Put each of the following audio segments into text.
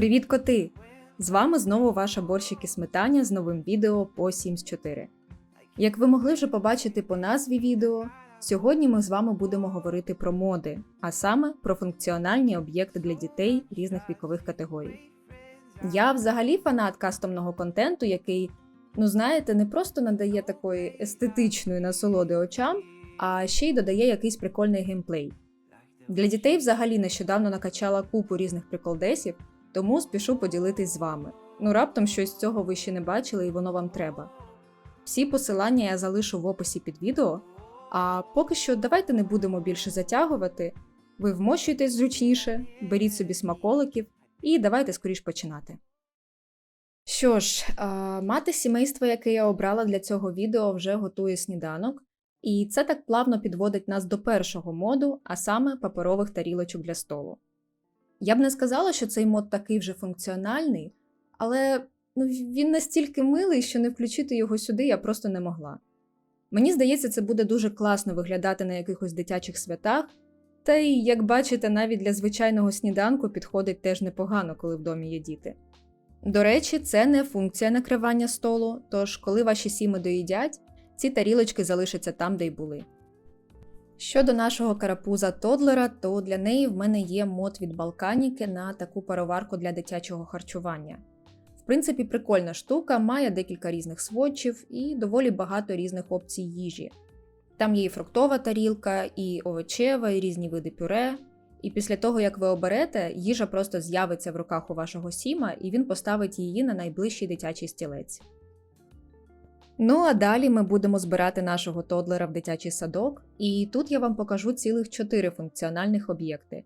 Привіт, коти! З вами знову ваша борщик і сметаня з новим відео по Sims 4. Як ви могли вже побачити по назві відео, сьогодні ми з вами будемо говорити про моди, а саме про функціональні об'єкти для дітей різних вікових категорій. Я взагалі фанат кастомного контенту, який, ну знаєте, не просто надає такої естетичної насолоди очам, а ще й додає якийсь прикольний геймплей. Для дітей взагалі нещодавно накачала купу різних приколдесів, тому спішу поділитись з вами. Ну раптом щось з цього ви ще не бачили і воно вам треба. Всі посилання я залишу в описі під відео. А поки що давайте не будемо більше затягувати. Ви вмощуйтесь зручніше, беріть собі смаколиків і давайте скоріш починати. Що ж, мати сімейство, яке я обрала для цього відео, вже готує сніданок, і це так плавно підводить нас до першого моду, а саме паперових тарілочок для столу. Я б не сказала, що цей мод такий вже функціональний, але ну, він настільки милий, що не включити його сюди я просто не могла. Мені здається, це буде дуже класно виглядати на якихось дитячих святах, та й, як бачите, навіть для звичайного сніданку підходить теж непогано, коли в домі є діти. До речі, це не функція накривання столу, тож, коли ваші сіми доїдять, ці тарілочки залишаться там, де й були. Щодо нашого карапуза Тодлера, то для неї в мене є мод від Балканіки на таку пароварку для дитячого харчування. В принципі, прикольна штука, має декілька різних сводчів і доволі багато різних опцій їжі. Там є і фруктова тарілка, і овочева, і різні види пюре. І після того, як ви оберете, їжа просто з'явиться в руках у вашого сіма, і він поставить її на найближчий дитячий стілець. Ну а далі ми будемо збирати нашого тодлера в дитячий садок, і тут я вам покажу цілих чотири функціональних об'єкти.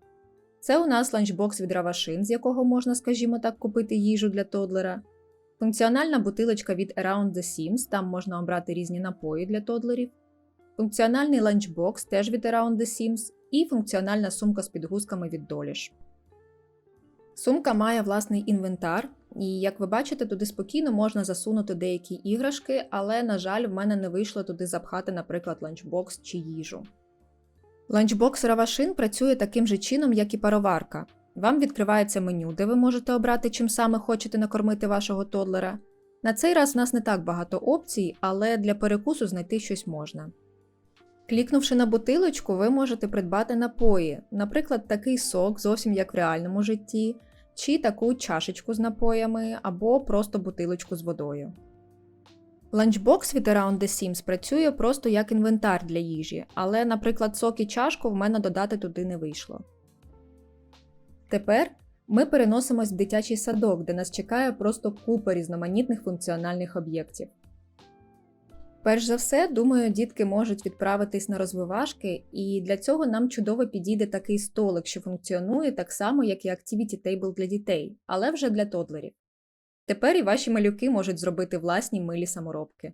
Це у нас ланчбокс від Равашин, з якого можна, скажімо так, купити їжу для тодлера. Функціональна бутилочка від Around the Sims, там можна обрати різні напої для тодлерів. Функціональний ланчбокс теж від Around the Sims, і функціональна сумка з підгузками від Dolish. Сумка має власний інвентар, і як ви бачите, туди спокійно можна засунути деякі іграшки, але, на жаль, в мене не вийшло туди запхати, наприклад, ланчбокс чи їжу. Ланчбокс Равашин працює таким же чином, як і пароварка. Вам відкривається меню, де ви можете обрати, чим саме хочете накормити вашого тодлера. На цей раз в нас не так багато опцій, але для перекусу знайти щось можна. Клікнувши на бутилочку, ви можете придбати напої, наприклад, такий сок, зовсім як в реальному житті, чи таку чашечку з напоями, або просто бутилочку з водою. Ланчбокс від Around the Sims працює просто як інвентар для їжі, але, наприклад, сок і чашку в мене додати туди не вийшло. Тепер ми переносимось в дитячий садок, де нас чекає просто купа різноманітних функціональних об'єктів. Перш за все, думаю, дітки можуть відправитись на розвивашки, і для цього нам чудово підійде такий столик, що функціонує так само, як і Activity Table для дітей, але вже для тодлерів. Тепер і ваші малюки можуть зробити власні милі саморобки.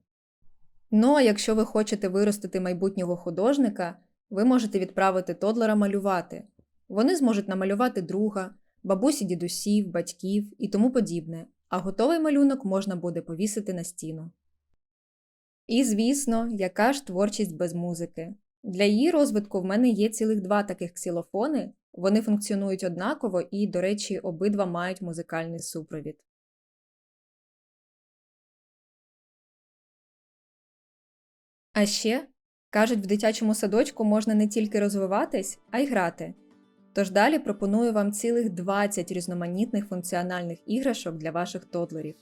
Ну а якщо ви хочете виростити майбутнього художника, ви можете відправити тодлера малювати. Вони зможуть намалювати друга, бабусі дідусів, батьків і тому подібне, а готовий малюнок можна буде повісити на стіну. І, звісно, яка ж творчість без музики. Для її розвитку в мене є цілих два таких ксилофони, вони функціонують однаково і, до речі, обидва мають музикальний супровід. А ще, кажуть, в дитячому садочку можна не тільки розвиватись, а й грати. Тож далі пропоную вам цілих 20 різноманітних функціональних іграшок для ваших тодлерів.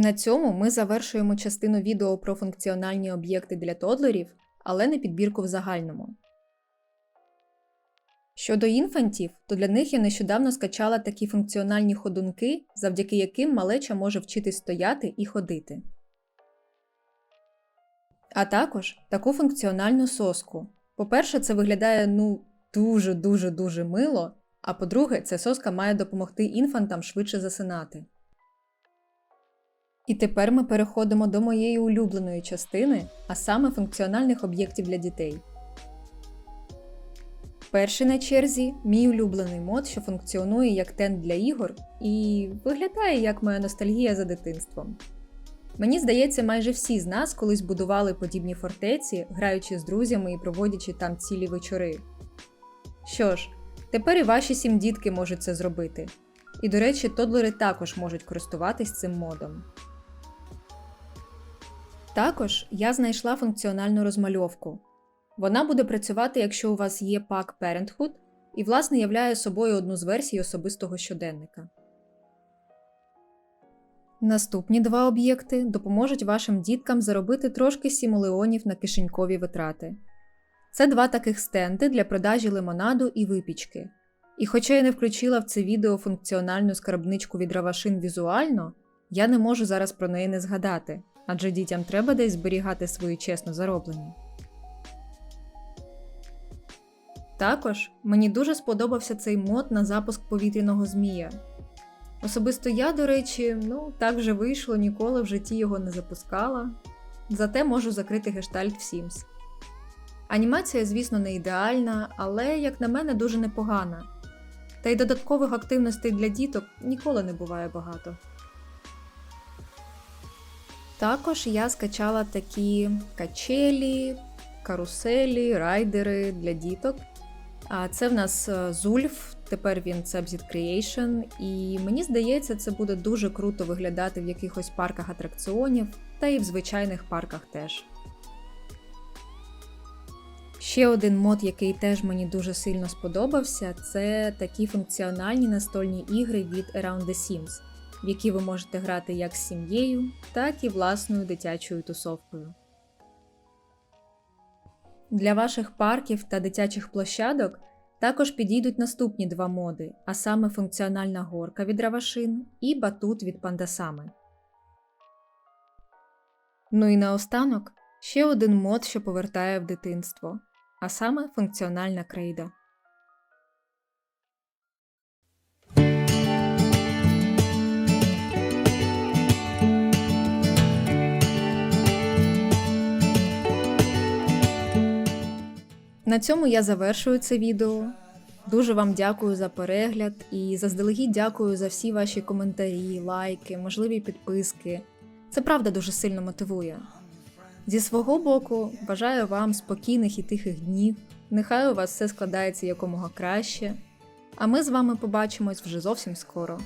На цьому ми завершуємо частину відео про функціональні об'єкти для тодлерів, але не підбірку в загальному. Щодо інфантів, то для них я нещодавно скачала такі функціональні ходунки, завдяки яким малеча може вчитись стояти і ходити. А також таку функціональну соску. По-перше, це виглядає ну дуже-дуже дуже мило, а по-друге, ця соска має допомогти інфантам швидше засинати. І тепер ми переходимо до моєї улюбленої частини, а саме функціональних об'єктів для дітей. Перший на черзі мій улюблений мод, що функціонує як тент для ігор, і виглядає як моя ностальгія за дитинством. Мені здається, майже всі з нас колись будували подібні фортеці, граючи з друзями і проводячи там цілі вечори. Що ж, тепер і ваші сім дітки можуть це зробити. І, до речі, тодлери також можуть користуватись цим модом. Також я знайшла функціональну розмальовку. Вона буде працювати, якщо у вас є пак Parenthood, і, власне, являє собою одну з версій особистого щоденника. Наступні два об'єкти допоможуть вашим діткам заробити трошки сімолеонів на кишенькові витрати. Це два таких стенди для продажі лимонаду і випічки. І хоча я не включила в це відео функціональну скарбничку від Равашин візуально, я не можу зараз про неї не згадати, адже дітям треба десь зберігати свої чесно зароблені. Також мені дуже сподобався цей мод на запуск повітряного змія. Особисто я, до речі, ну так вже вийшло, ніколи в житті його не запускала. Зате можу закрити гештальт в Sims. Анімація, звісно, не ідеальна, але, як на мене, дуже непогана. Та й додаткових активностей для діток ніколи не буває багато. Також я скачала такі качелі, каруселі, райдери для діток. А це в нас е, Зульф, тепер він Subzit Creation, і мені здається, це буде дуже круто виглядати в якихось парках атракціонів та і в звичайних парках теж. Ще один мод, який теж мені дуже сильно сподобався, це такі функціональні настольні ігри від Around the Sims, в які ви можете грати як з сім'єю, так і власною дитячою тусовкою. Для ваших парків та дитячих площадок також підійдуть наступні два моди, а саме функціональна горка від Равашин і батут від Пандасами. Ну і наостанок ще один мод, що повертає в дитинство, а саме функціональна крейда. На цьому я завершую це відео. Дуже вам дякую за перегляд і заздалегідь дякую за всі ваші коментарі, лайки, можливі підписки. Це правда дуже сильно мотивує. Зі свого боку, бажаю вам спокійних і тихих днів. Нехай у вас все складається якомога краще. А ми з вами побачимось вже зовсім скоро.